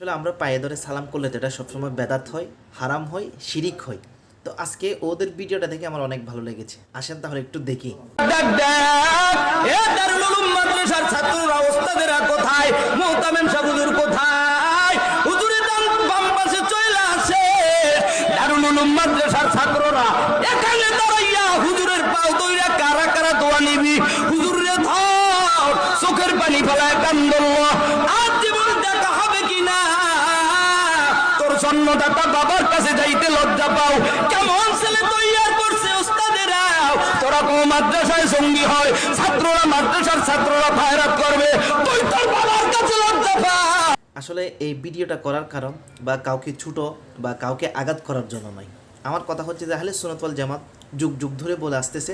আসলে আমরা পায়ে ধরে সালাম করলে তো এটা সবসময় বেদাত হয়, হারাম হয়, শিরিক হয়। তো আজকে ওদের ভিডিওটা দেখে আমার অনেক ভালো লেগেছে। আসেন তাহলে একটু দেখি। কারা কারা দোয়া নিবি? হুজুরে ধর, চোখের পানি ফেলায় কান্দল জন্মদাতা বাবার কাছে যাইতে লজ্জা পাও। কেমন ছেলে তৈয়ার করছে তোরা কোন মাদ্রাসায় সঙ্গী হয়, ছাত্ররা মাদ্রাসার ছাত্ররা ফায়রাত করবে। তুই তোর বাবার কাছে লজ্জা পা। আসলে এই ভিডিওটা করার কারণ বা কাউকে ছোট বা কাউকে আঘাত করার জন্য নয়। আমার কথা হচ্ছে যে আহলে সুনতওয়াল জামাত যুগ যুগ ধরে বলে আসতেছে,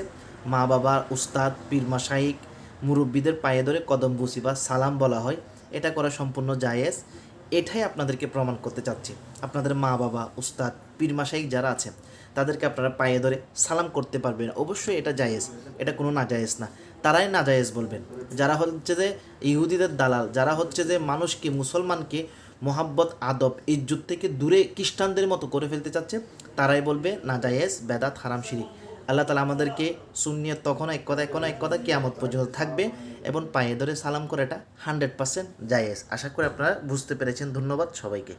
মা বাবা, উস্তাদ, পীর মাসাইক মুরব্বীদের পায়ে ধরে কদম বুসি বা সালাম বলা হয়। এটা করা সম্পূর্ণ জায়েজ। এটাই আপনাদেরকে প্রমাণ করতে চাচ্ছি। আপনাদের মা বাবা, উস্তাদ, পীর মাসাইক যারা আছে, তাদেরকে আপনারা পায়ে ধরে সালাম করতে পারবেন। অবশ্যই এটা জায়েজ। এটা কোনো না জায়েজ না। তারাই না জায়েজ বলবেন। যারা হচ্ছে যে ইহুদিদের দালাল, যারা হচ্ছে যে মানুষকে, মুসলমানকে মোহাব্বত, আদব, ইজ্জত থেকে দূরে খ্রিস্টানদের মতো করে ফেলতে চাচ্ছে, তারাই বলবে না জায়েজ বেদাত, হারাম, শিরিক। আল্লাহ তালা আমাদেরকে শূন্যত তখন এক কথা কোনো এক কথা কেয়ামত পর্যন্ত থাকবে এবং পায়ে ধরে সালাম করাটা হান্ড্রেড পার্সেন্ট জায়েজ। আশা করি আপনারা বুঝতে পেরেছেন। ধন্যবাদ সবাইকে।